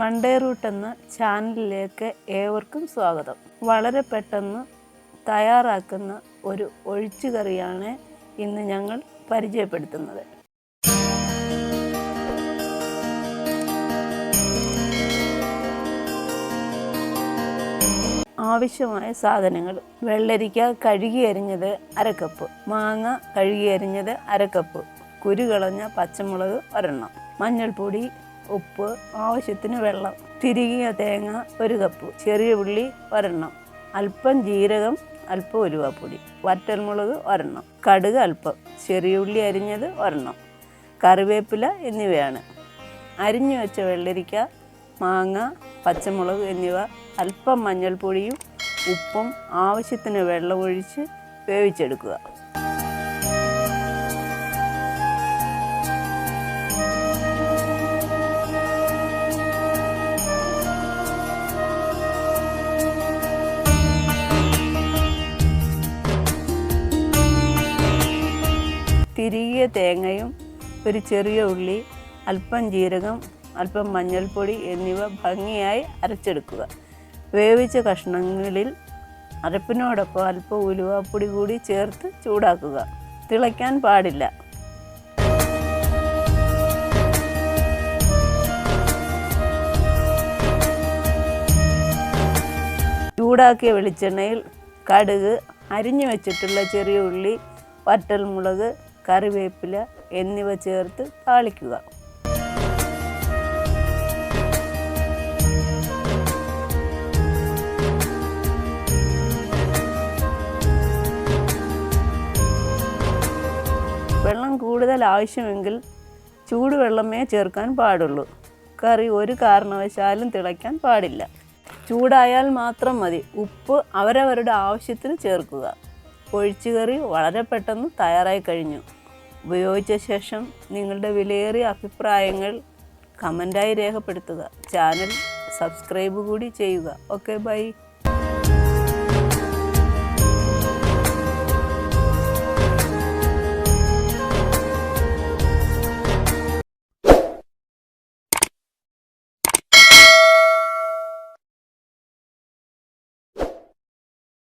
Monday root എന്ന ചാനലിലേക്ക് ഏവർക്കും സ്വാഗതം. വളരെ പെട്ടെന്ന് തയ്യാറാക്കുന്ന ഒരു ഒഴിച്ചുകറിയാണ് ഇന്ന് ഞങ്ങൾ പരിചയപ്പെടുത്തുന്നത്. ആവശ്യമായ സാധനങ്ങൾ. വെള്ളരിക്ക കഴുകി അരിഞ്ഞത് അരക്കപ്പ്. മാങ്ങ കഴുകി അരിഞ്ഞത് അരക്കപ്പ്. കുരു കളഞ്ഞ പച്ചമുളക് ഒരെണ്ണം. മഞ്ഞൾപ്പൊടി ഉപ്പ് ആവശ്യത്തിന് വെള്ളം തിരികിയ തേങ്ങ ഒരു കപ്പ് ചെറിയ ഉള്ളി ഒരെണ്ണം അല്പം ജീരകം അല്പം ഉലുവാപ്പൊടി വറ്റൽമുളക് ഒരെണ്ണം കടുക് അല്പം ചെറിയ ഉള്ളി അരിഞ്ഞത് ഒരെണ്ണം കറിവേപ്പില എന്നിവയാണ്. അരിഞ്ഞു വെച്ച വെള്ളരിക്ക മാങ്ങ പച്ചമുളക് എന്നിവ അല്പം മഞ്ഞൾപ്പൊടിയും ഉപ്പും ആവശ്യത്തിന് വെള്ളമൊഴിച്ച് വേവിച്ചെടുക്കുക. തിരികിയ തേങ്ങയും ഒരു ചെറിയ ഉള്ളി അല്പം ജീരകം അല്പം മഞ്ഞൾപ്പൊടി എന്നിവ ഭംഗിയായി അരച്ചെടുക്കുക. വേവിച്ച കഷ്ണങ്ങളിൽ അരപ്പിനോടൊപ്പം അല്പം ഉലുവാപ്പൊടി കൂടി ചേർത്ത് ചൂടാക്കുക. തിളയ്ക്കാൻ പാടില്ല. ചൂടാക്കിയ വെളിച്ചെണ്ണയിൽ കടുക് അരിഞ്ഞു വെച്ചിട്ടുള്ള ചെറിയ ഉള്ളി വറ്റൽമുളക് കറിവേപ്പില എന്നിവ ചേർത്ത് താളിക്കുക. വെള്ളം കൂടുതൽ ആവശ്യമെങ്കിൽ ചൂടുവെള്ളമേ ചേർക്കാൻ പാടുള്ളൂ. കറി ഒരു കാരണവശാലും തിളയ്ക്കാൻ പാടില്ല. ചൂടായാൽ മാത്രം മതി. ഉപ്പ് അവരവരുടെ ആവശ്യത്തിന് ചേർക്കുക. ഒഴിച്ചുകറി വളരെ പെട്ടെന്ന് തയ്യാറായി കഴിഞ്ഞു. ഉപയോഗിച്ച ശേഷം നിങ്ങളുടെ വിലയേറിയ അഭിപ്രായങ്ങൾ കമന്റായി രേഖപ്പെടുത്തുക. ചാനൽ സബ്സ്ക്രൈബ് കൂടി ചെയ്യുക. Okay bye.